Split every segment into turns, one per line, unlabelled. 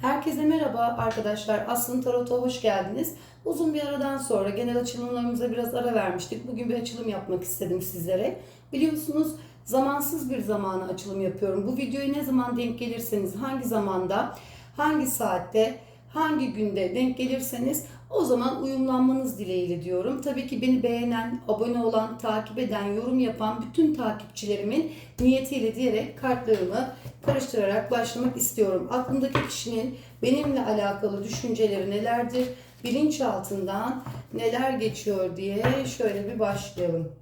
Herkese merhaba arkadaşlar. Aslında Tarot'a hoş geldiniz. Uzun bir aradan sonra genel açılımlarımıza biraz ara vermiştik. Bugün bir açılım yapmak istedim sizlere. Biliyorsunuz zamansız bir zamana açılım yapıyorum. Bu videoyu ne zaman denk gelirseniz, hangi zamanda, hangi saatte, hangi günde denk gelirseniz o zaman uyumlanmanız dileğiyle diyorum. Tabii ki beni beğenen, abone olan, takip eden, yorum yapan bütün takipçilerimin niyetiyle diyerek kartlarımı karıştırarak başlamak istiyorum. Aklımdaki kişinin benimle alakalı düşünceleri nelerdir? Bilinçaltından neler geçiyor diye şöyle bir başlayalım.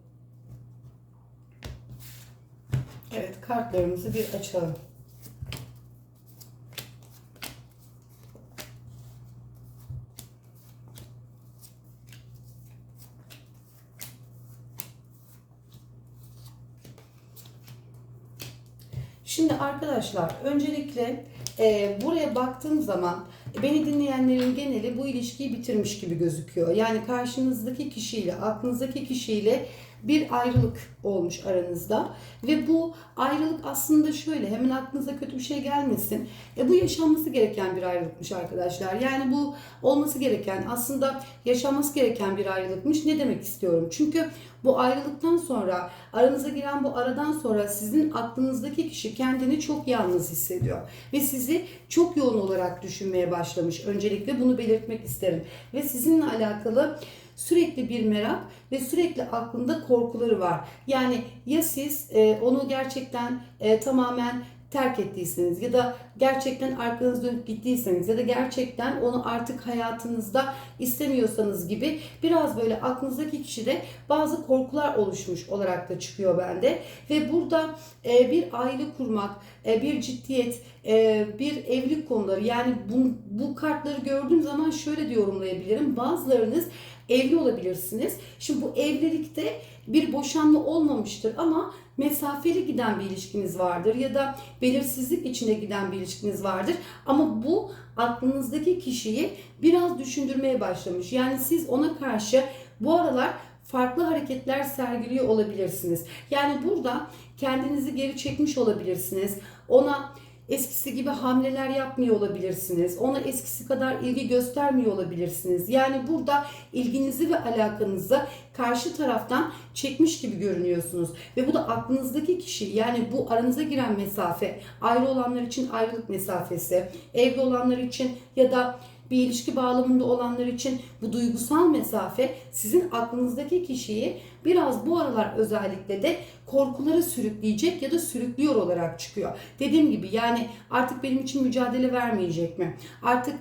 Evet kartlarımızı bir açalım. Şimdi arkadaşlar öncelikle e, buraya baktığım zaman e, beni dinleyenlerin geneli bu ilişkiyi bitirmiş gibi gözüküyor. Yani karşınızdaki kişiyle, aklınızdaki kişiyle bir ayrılık olmuş aranızda ve bu ayrılık aslında şöyle hemen aklınıza kötü bir şey gelmesin. E, bu yaşanması gereken bir ayrılıkmış arkadaşlar. Yani bu olması gereken aslında yaşanması gereken bir ayrılıkmış. Ne demek istiyorum? Çünkü bu ayrılıktan sonra aranıza giren bu aradan sonra sizin aklınızdaki kişi kendini çok yalnız hissediyor ve sizi çok yoğun olarak düşünmeye başlamış. Öncelikle bunu belirtmek isterim ve sizinle alakalı sürekli bir merak ve sürekli aklında korkuları var. Yani ya siz e, onu gerçekten e, tamamen terk ettiyseniz ya da gerçekten arkanız dönüp gittiyseniz ya da gerçekten onu artık hayatınızda istemiyorsanız gibi biraz böyle aklınızdaki kişide bazı korkular oluşmuş olarak da çıkıyor bende ve burada e, bir aile kurmak, e, bir ciddiyet, e, bir evlilik konuları yani bu, bu kartları gördüğüm zaman şöyle de yorumlayabilirim. Bazılarınız evli olabilirsiniz. Şimdi bu evlilikte bir boşanma olmamıştır ama mesafeli giden bir ilişkiniz vardır ya da belirsizlik içinde giden bir ilişkiniz vardır. Ama bu aklınızdaki kişiyi biraz düşündürmeye başlamış. Yani siz ona karşı bu aralar farklı hareketler sergiliyor olabilirsiniz. Yani burada kendinizi geri çekmiş olabilirsiniz. Ona eskisi gibi hamleler yapmıyor olabilirsiniz. Ona eskisi kadar ilgi göstermiyor olabilirsiniz. Yani burada ilginizi ve alakanızı karşı taraftan çekmiş gibi görünüyorsunuz. Ve bu da aklınızdaki kişi yani bu aranıza giren mesafe, ayrı olanlar için ayrılık mesafesi, evli olanlar için ya da bir ilişki bağlamında olanlar için bu duygusal mesafe sizin aklınızdaki kişiyi biraz bu aralar özellikle de korkulara sürükleyecek ya da sürüklüyor olarak çıkıyor. Dediğim gibi yani artık benim için mücadele vermeyecek mi? Artık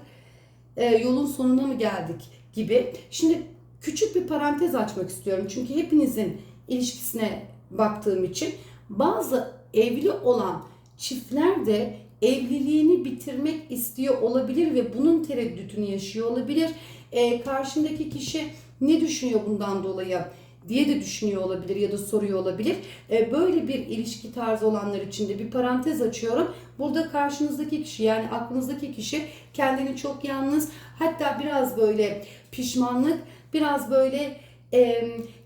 e, yolun sonuna mı geldik gibi. Şimdi küçük bir parantez açmak istiyorum. Çünkü hepinizin ilişkisine baktığım için bazı evli olan çiftler de evliliğini bitirmek istiyor olabilir ve bunun tereddütünü yaşıyor olabilir. E, karşındaki kişi ne düşünüyor bundan dolayı diye de düşünüyor olabilir ya da soruyor olabilir. E, böyle bir ilişki tarzı olanlar için de bir parantez açıyorum. Burada karşınızdaki kişi yani aklınızdaki kişi kendini çok yalnız hatta biraz böyle pişmanlık biraz böyle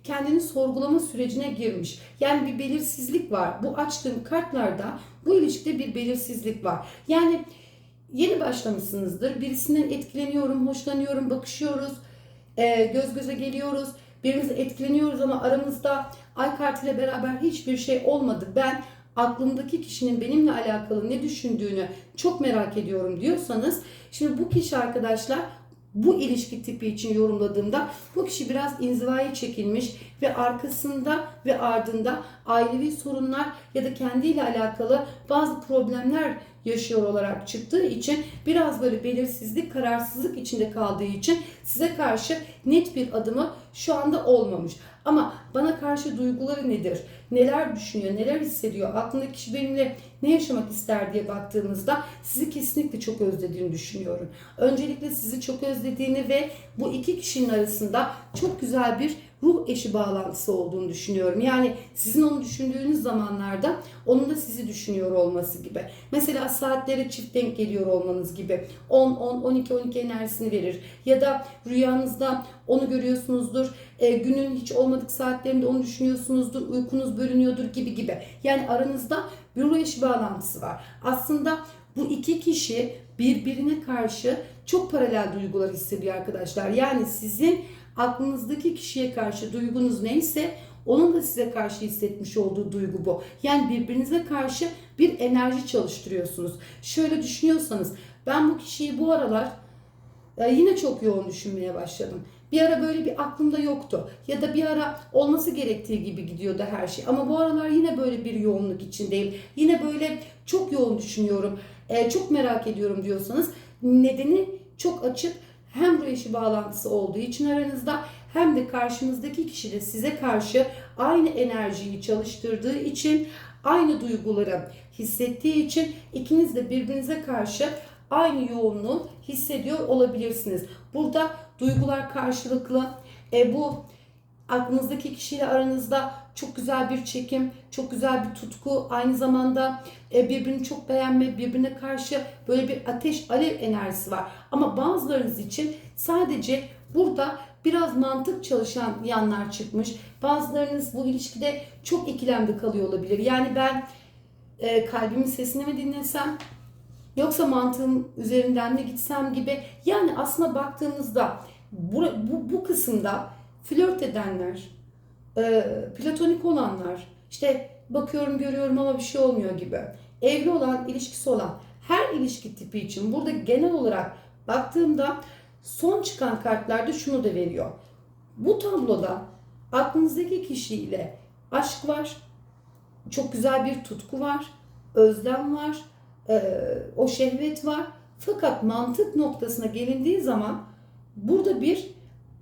kendini sorgulama sürecine girmiş. Yani bir belirsizlik var. Bu açtığım kartlarda bu ilişkide bir belirsizlik var. Yani yeni başlamışsınızdır. Birisinden etkileniyorum, hoşlanıyorum, bakışıyoruz, e, göz göze geliyoruz. Birbirimize etkileniyoruz ama aramızda ay kartıyla beraber hiçbir şey olmadı. Ben aklımdaki kişinin benimle alakalı ne düşündüğünü çok merak ediyorum diyorsanız şimdi bu kişi arkadaşlar bu ilişki tipi için yorumladığımda bu kişi biraz inzivaya çekilmiş ve arkasında ve ardında ailevi sorunlar ya da kendiyle alakalı bazı problemler yaşıyor olarak çıktığı için biraz böyle belirsizlik, kararsızlık içinde kaldığı için size karşı net bir adımı şu anda olmamış. Ama bana karşı duyguları nedir? Neler düşünüyor? Neler hissediyor? Aklındaki kişi benimle ne yaşamak ister diye baktığımızda sizi kesinlikle çok özlediğini düşünüyorum. Öncelikle sizi çok özlediğini ve bu iki kişinin arasında çok güzel bir ruh eşi bağlantısı olduğunu düşünüyorum. Yani sizin onu düşündüğünüz zamanlarda onun da sizi düşünüyor olması gibi. Mesela saatlere çift denk geliyor olmanız gibi. 10 10 12 12 enerjisini verir. Ya da rüyanızda onu görüyorsunuzdur. E, günün hiç olmadık saatlerinde onu düşünüyorsunuzdur. Uykunuz bölünüyordur gibi gibi. Yani aranızda bir ruh eşi bağlantısı var. Aslında bu iki kişi birbirine karşı çok paralel duygular hissediyor arkadaşlar. Yani sizin aklınızdaki kişiye karşı duygunuz neyse onun da size karşı hissetmiş olduğu duygu bu. Yani birbirinize karşı bir enerji çalıştırıyorsunuz. Şöyle düşünüyorsanız ben bu kişiyi bu aralar e, yine çok yoğun düşünmeye başladım. Bir ara böyle bir aklımda yoktu. Ya da bir ara olması gerektiği gibi gidiyordu her şey. Ama bu aralar yine böyle bir yoğunluk içindeyim. Yine böyle çok yoğun düşünüyorum. e, çok merak ediyorum diyorsanız nedeni çok açık. Hem ruh eşi bağlantısı olduğu için aranızda hem de karşınızdaki kişi de size karşı aynı enerjiyi çalıştırdığı için aynı duyguları hissettiği için ikiniz de birbirinize karşı aynı yoğunluğu hissediyor olabilirsiniz. Burada duygular karşılıklı. E, bu aklınızdaki kişiyle aranızda çok güzel bir çekim, çok güzel bir tutku, aynı zamanda e, birbirini çok beğenme, birbirine karşı böyle bir ateş, alev enerjisi var. Ama bazılarınız için sadece burada biraz mantık çalışan yanlar çıkmış. Bazılarınız bu ilişkide çok ikilemde kalıyor olabilir. Yani ben e, kalbimin sesini mi dinlesem, Yoksa mantığım üzerinden mi gitsem gibi. Yani aslında baktığımızda bu, bu, bu kısımda flört edenler, e, platonik olanlar, işte bakıyorum görüyorum ama bir şey olmuyor gibi. Evli olan, ilişkisi olan her ilişki tipi için burada genel olarak baktığımda son çıkan kartlarda şunu da veriyor. Bu tabloda aklınızdaki kişiyle aşk var, çok güzel bir tutku var, özlem var, e, o şehvet var. Fakat mantık noktasına gelindiği zaman burada bir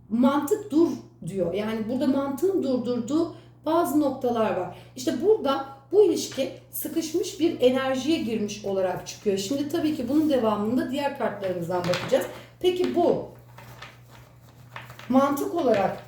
mantık dur diyor. Yani burada mantığın durdurduğu bazı noktalar var. İşte burada bu ilişki sıkışmış bir enerjiye girmiş olarak çıkıyor. Şimdi tabii ki bunun devamında diğer kartlarımızdan bakacağız. Peki bu mantık olarak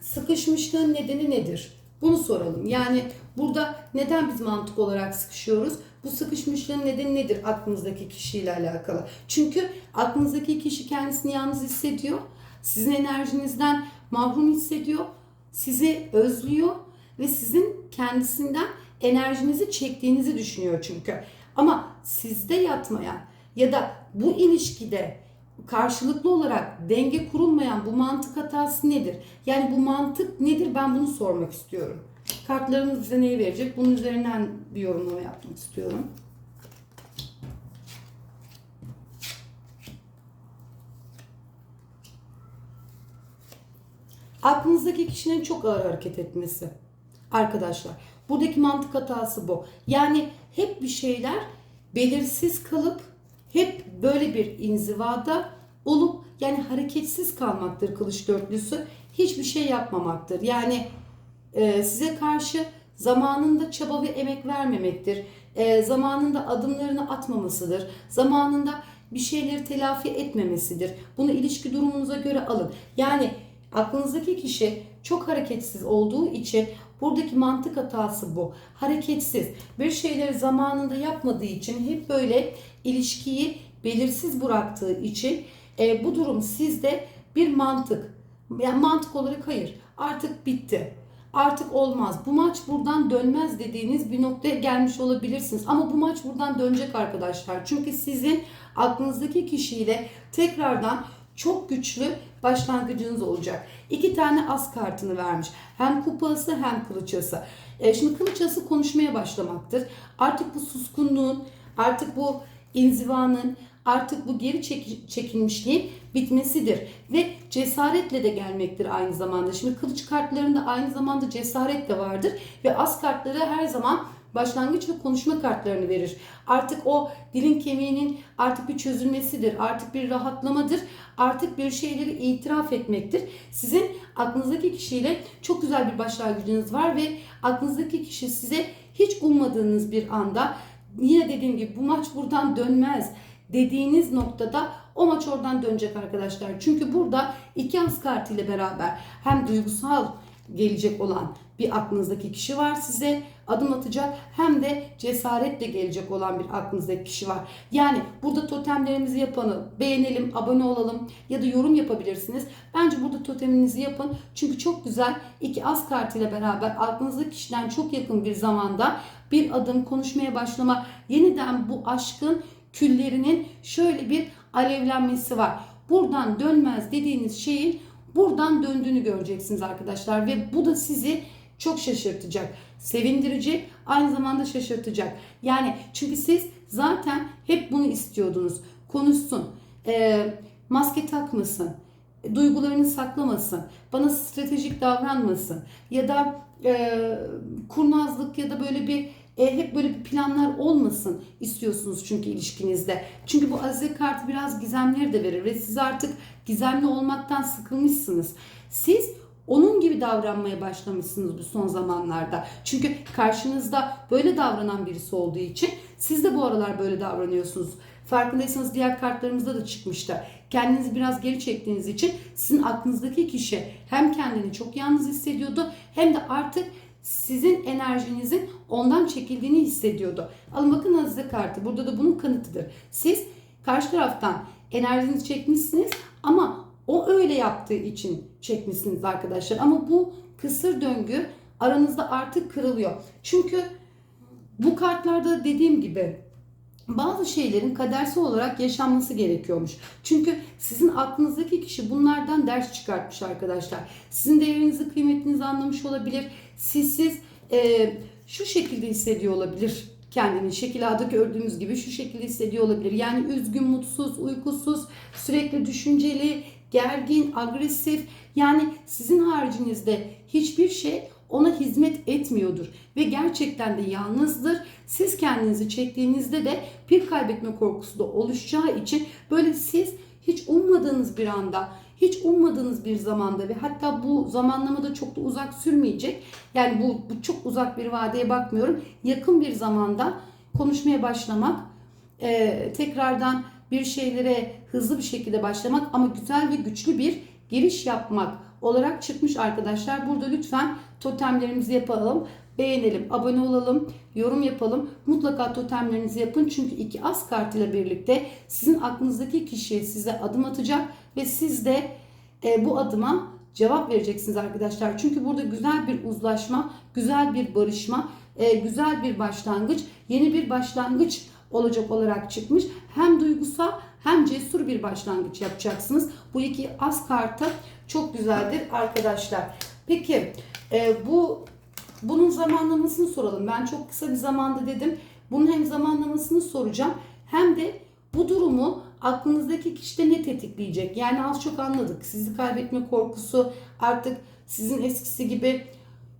sıkışmışlığın nedeni nedir? Bunu soralım. Yani burada neden biz mantık olarak sıkışıyoruz? Bu sıkışmışlığın nedeni nedir aklınızdaki kişiyle alakalı? Çünkü aklınızdaki kişi kendisini yalnız hissediyor. Sizin enerjinizden mahrum hissediyor. Sizi özlüyor ve sizin kendisinden enerjinizi çektiğinizi düşünüyor çünkü. Ama sizde yatmayan ya da bu ilişkide karşılıklı olarak denge kurulmayan bu mantık hatası nedir? Yani bu mantık nedir? Ben bunu sormak istiyorum. Kartlarımız bize neyi verecek? Bunun üzerinden bir yorumlama yapmak istiyorum. Aklınızdaki kişinin çok ağır hareket etmesi. Arkadaşlar, buradaki mantık hatası bu. Yani hep bir şeyler belirsiz kalıp hep böyle bir inzivada olup yani hareketsiz kalmaktır kılıç dörtlüsü. Hiçbir şey yapmamaktır. Yani e, size karşı zamanında çaba ve emek vermemektir. E, zamanında adımlarını atmamasıdır. Zamanında bir şeyleri telafi etmemesidir. Bunu ilişki durumunuza göre alın. Yani aklınızdaki kişi çok hareketsiz olduğu için buradaki mantık hatası bu. Hareketsiz. Bir şeyleri zamanında yapmadığı için hep böyle ilişkiyi belirsiz bıraktığı için e, bu durum sizde bir mantık. Yani mantık olarak hayır. Artık bitti artık olmaz. Bu maç buradan dönmez dediğiniz bir noktaya gelmiş olabilirsiniz. Ama bu maç buradan dönecek arkadaşlar. Çünkü sizin aklınızdaki kişiyle tekrardan çok güçlü başlangıcınız olacak. İki tane as kartını vermiş. Hem kupası hem kılıçası. E, şimdi kılıçası konuşmaya başlamaktır. Artık bu suskunluğun, artık bu inzivanın, artık bu geri çek çekilmişliğin bitmesidir. Ve cesaretle de gelmektir aynı zamanda. Şimdi kılıç kartlarında aynı zamanda cesaret de vardır. Ve as kartları her zaman başlangıç ve konuşma kartlarını verir. Artık o dilin kemiğinin artık bir çözülmesidir. Artık bir rahatlamadır. Artık bir şeyleri itiraf etmektir. Sizin aklınızdaki kişiyle çok güzel bir başlangıcınız var ve aklınızdaki kişi size hiç ummadığınız bir anda yine dediğim gibi bu maç buradan dönmez dediğiniz noktada o maç oradan dönecek arkadaşlar. Çünkü burada iki as kartı ile beraber hem duygusal gelecek olan bir aklınızdaki kişi var size adım atacak hem de cesaretle gelecek olan bir aklınızdaki kişi var. Yani burada totemlerimizi yapalım, beğenelim, abone olalım ya da yorum yapabilirsiniz. Bence burada toteminizi yapın. Çünkü çok güzel iki az kartıyla beraber aklınızdaki kişiden çok yakın bir zamanda bir adım konuşmaya başlama, yeniden bu aşkın küllerinin şöyle bir alevlenmesi var. Buradan dönmez dediğiniz şeyin buradan döndüğünü göreceksiniz arkadaşlar ve bu da sizi çok şaşırtacak, sevindirecek, aynı zamanda şaşırtacak. Yani çünkü siz zaten hep bunu istiyordunuz. Konuşsun, e, maske takmasın, duygularını saklamasın, bana stratejik davranmasın ya da e, kurnazlık ya da böyle bir e, hep böyle bir planlar olmasın istiyorsunuz çünkü ilişkinizde. Çünkü bu azize kartı biraz gizemleri de verir ve siz artık gizemli olmaktan sıkılmışsınız. Siz onun gibi davranmaya başlamışsınız bu son zamanlarda. Çünkü karşınızda böyle davranan birisi olduğu için siz de bu aralar böyle davranıyorsunuz. Farkındaysanız diğer kartlarımızda da çıkmıştı. Kendinizi biraz geri çektiğiniz için sizin aklınızdaki kişi hem kendini çok yalnız hissediyordu hem de artık sizin enerjinizin ondan çekildiğini hissediyordu. Alın bakın Azize kartı. Burada da bunun kanıtıdır. Siz karşı taraftan enerjinizi çekmişsiniz ama o öyle yaptığı için çekmişsiniz arkadaşlar. Ama bu kısır döngü aranızda artık kırılıyor. Çünkü bu kartlarda dediğim gibi bazı şeylerin kadersel olarak yaşanması gerekiyormuş. Çünkü sizin aklınızdaki kişi bunlardan ders çıkartmış arkadaşlar. Sizin değerinizi, kıymetinizi anlamış olabilir. Sizsiz e, şu şekilde hissediyor olabilir kendini. Şekil A'da gördüğümüz gibi şu şekilde hissediyor olabilir. Yani üzgün, mutsuz, uykusuz, sürekli düşünceli, gergin, agresif. Yani sizin haricinizde hiçbir şey ona hizmet etmiyordur ve gerçekten de yalnızdır. Siz kendinizi çektiğinizde de bir kaybetme korkusu da oluşacağı için böyle siz hiç ummadığınız bir anda, hiç ummadığınız bir zamanda ve hatta bu zamanlama da çok da uzak sürmeyecek. Yani bu, bu çok uzak bir vadeye bakmıyorum. Yakın bir zamanda konuşmaya başlamak, e, tekrardan bir şeylere hızlı bir şekilde başlamak ama güzel ve güçlü bir giriş yapmak olarak çıkmış arkadaşlar. Burada lütfen totemlerimizi yapalım. Beğenelim, abone olalım, yorum yapalım. Mutlaka totemlerinizi yapın. Çünkü iki as kartıyla birlikte sizin aklınızdaki kişiye size adım atacak ve siz de e, bu adıma cevap vereceksiniz arkadaşlar. Çünkü burada güzel bir uzlaşma, güzel bir barışma, e, güzel bir başlangıç, yeni bir başlangıç olacak olarak çıkmış. Hem duygusal hem cesur bir başlangıç yapacaksınız. Bu iki as kartı çok güzeldir arkadaşlar. Peki e, bu bunun zamanlamasını soralım. Ben çok kısa bir zamanda dedim. Bunun hem zamanlamasını soracağım hem de bu durumu aklınızdaki kişide ne tetikleyecek? Yani az çok anladık. Sizi kaybetme korkusu artık sizin eskisi gibi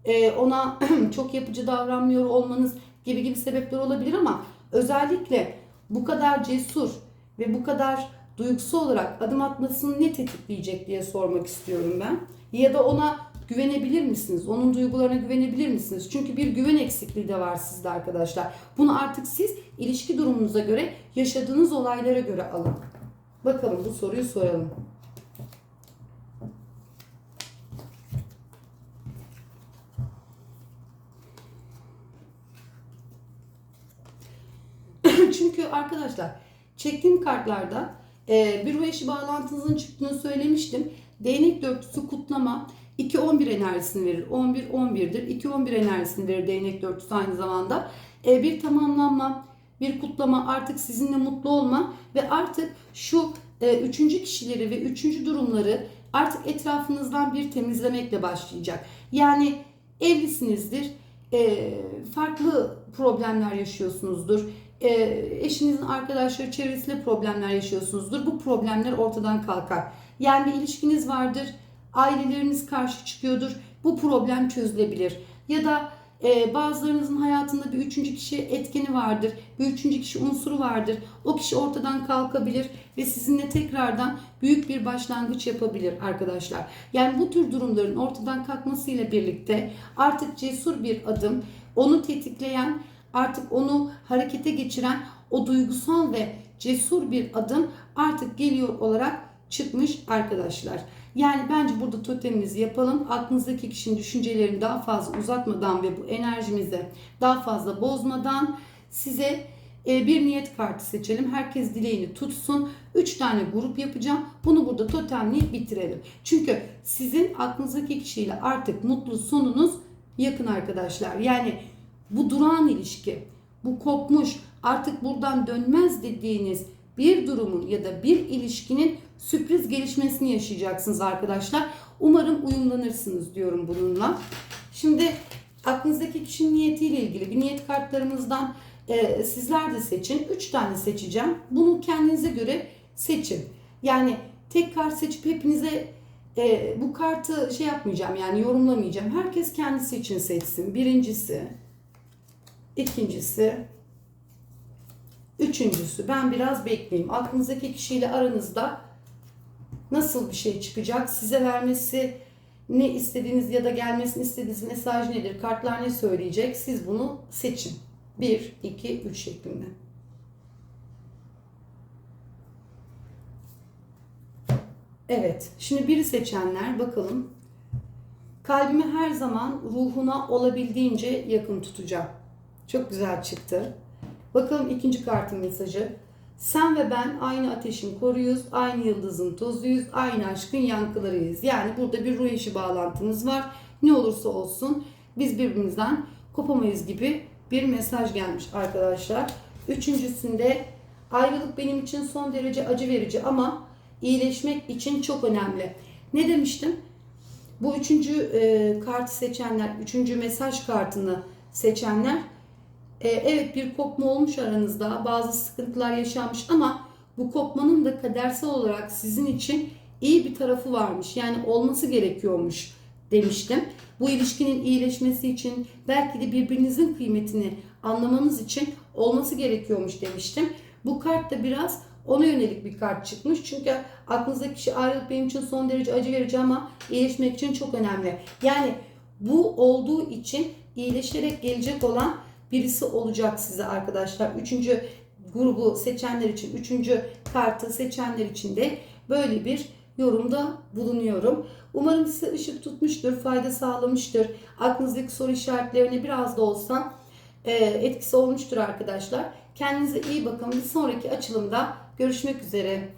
e, ona çok yapıcı davranmıyor olmanız gibi gibi sebepler olabilir ama özellikle bu kadar cesur ve bu kadar duygusal olarak adım atmasını ne tetikleyecek diye sormak istiyorum ben. Ya da ona güvenebilir misiniz? Onun duygularına güvenebilir misiniz? Çünkü bir güven eksikliği de var sizde arkadaşlar. Bunu artık siz ilişki durumunuza göre, yaşadığınız olaylara göre alın. Bakalım bu soruyu soralım. Çünkü arkadaşlar çektiğim kartlarda e, bir ruh eşi bağlantınızın çıktığını söylemiştim. Değnek dörtlüsü kutlama 2-11 enerjisini verir. 11-11'dir. 2-11 enerjisini verir değnek dörtlüsü aynı zamanda. E, bir tamamlanma, bir kutlama, artık sizinle mutlu olma ve artık şu e, üçüncü kişileri ve üçüncü durumları artık etrafınızdan bir temizlemekle başlayacak. Yani evlisinizdir, e, farklı problemler yaşıyorsunuzdur. E, eşinizin arkadaşları çevresiyle problemler yaşıyorsunuzdur. Bu problemler ortadan kalkar. Yani bir ilişkiniz vardır, aileleriniz karşı çıkıyordur. Bu problem çözülebilir. Ya da e, bazılarınızın hayatında bir üçüncü kişi etkeni vardır. Bir üçüncü kişi unsuru vardır. O kişi ortadan kalkabilir ve sizinle tekrardan büyük bir başlangıç yapabilir arkadaşlar. Yani bu tür durumların ortadan kalkmasıyla birlikte artık cesur bir adım, onu tetikleyen, artık onu harekete geçiren o duygusal ve cesur bir adım artık geliyor olarak çıkmış arkadaşlar. Yani bence burada totemimizi yapalım. Aklınızdaki kişinin düşüncelerini daha fazla uzatmadan ve bu enerjimizi daha fazla bozmadan size e, bir niyet kartı seçelim. Herkes dileğini tutsun. 3 tane grup yapacağım. Bunu burada totemleyip bitirelim. Çünkü sizin aklınızdaki kişiyle artık mutlu sonunuz yakın arkadaşlar. Yani bu durağan ilişki, bu kopmuş, artık buradan dönmez dediğiniz bir durumun ya da bir ilişkinin sürpriz gelişmesini yaşayacaksınız arkadaşlar. Umarım uyumlanırsınız diyorum bununla. Şimdi aklınızdaki kişinin niyetiyle ilgili bir niyet kartlarımızdan e, sizler de seçin. 3 tane seçeceğim. Bunu kendinize göre seçin. Yani tek kart seçip hepinize e, bu kartı şey yapmayacağım yani yorumlamayacağım. Herkes kendisi için seçsin. Birincisi, ikincisi, üçüncüsü. Ben biraz bekleyeyim. Aklınızdaki kişiyle aranızda nasıl bir şey çıkacak? Size vermesi ne istediğiniz ya da gelmesini istediğiniz mesaj nedir? Kartlar ne söyleyecek? Siz bunu seçin. 1, 2, 3 şeklinde. Evet. Şimdi biri seçenler bakalım. Kalbimi her zaman ruhuna olabildiğince yakın tutacağım. Çok güzel çıktı. Bakalım ikinci kartın mesajı. Sen ve ben aynı ateşin koruyuz, aynı yıldızın tozuyuz, aynı aşkın yankılarıyız. Yani burada bir ruh eşi bağlantımız var. Ne olursa olsun biz birbirimizden kopamayız gibi bir mesaj gelmiş arkadaşlar. Üçüncüsünde ayrılık benim için son derece acı verici ama iyileşmek için çok önemli. Ne demiştim? Bu üçüncü e, kartı seçenler, üçüncü mesaj kartını seçenler e, evet bir kopma olmuş aranızda, bazı sıkıntılar yaşanmış ama bu kopmanın da kadersel olarak sizin için iyi bir tarafı varmış. Yani olması gerekiyormuş demiştim. Bu ilişkinin iyileşmesi için belki de birbirinizin kıymetini anlamanız için olması gerekiyormuş demiştim. Bu kart da biraz ona yönelik bir kart çıkmış. Çünkü aklınızdaki kişi ayrılık benim için son derece acı verici ama iyileşmek için çok önemli. Yani bu olduğu için iyileşerek gelecek olan birisi olacak size arkadaşlar. Üçüncü grubu seçenler için, üçüncü kartı seçenler için de böyle bir yorumda bulunuyorum. Umarım size ışık tutmuştur, fayda sağlamıştır. Aklınızdaki soru işaretlerine biraz da olsa e, etkisi olmuştur arkadaşlar. Kendinize iyi bakın. Bir sonraki açılımda görüşmek üzere.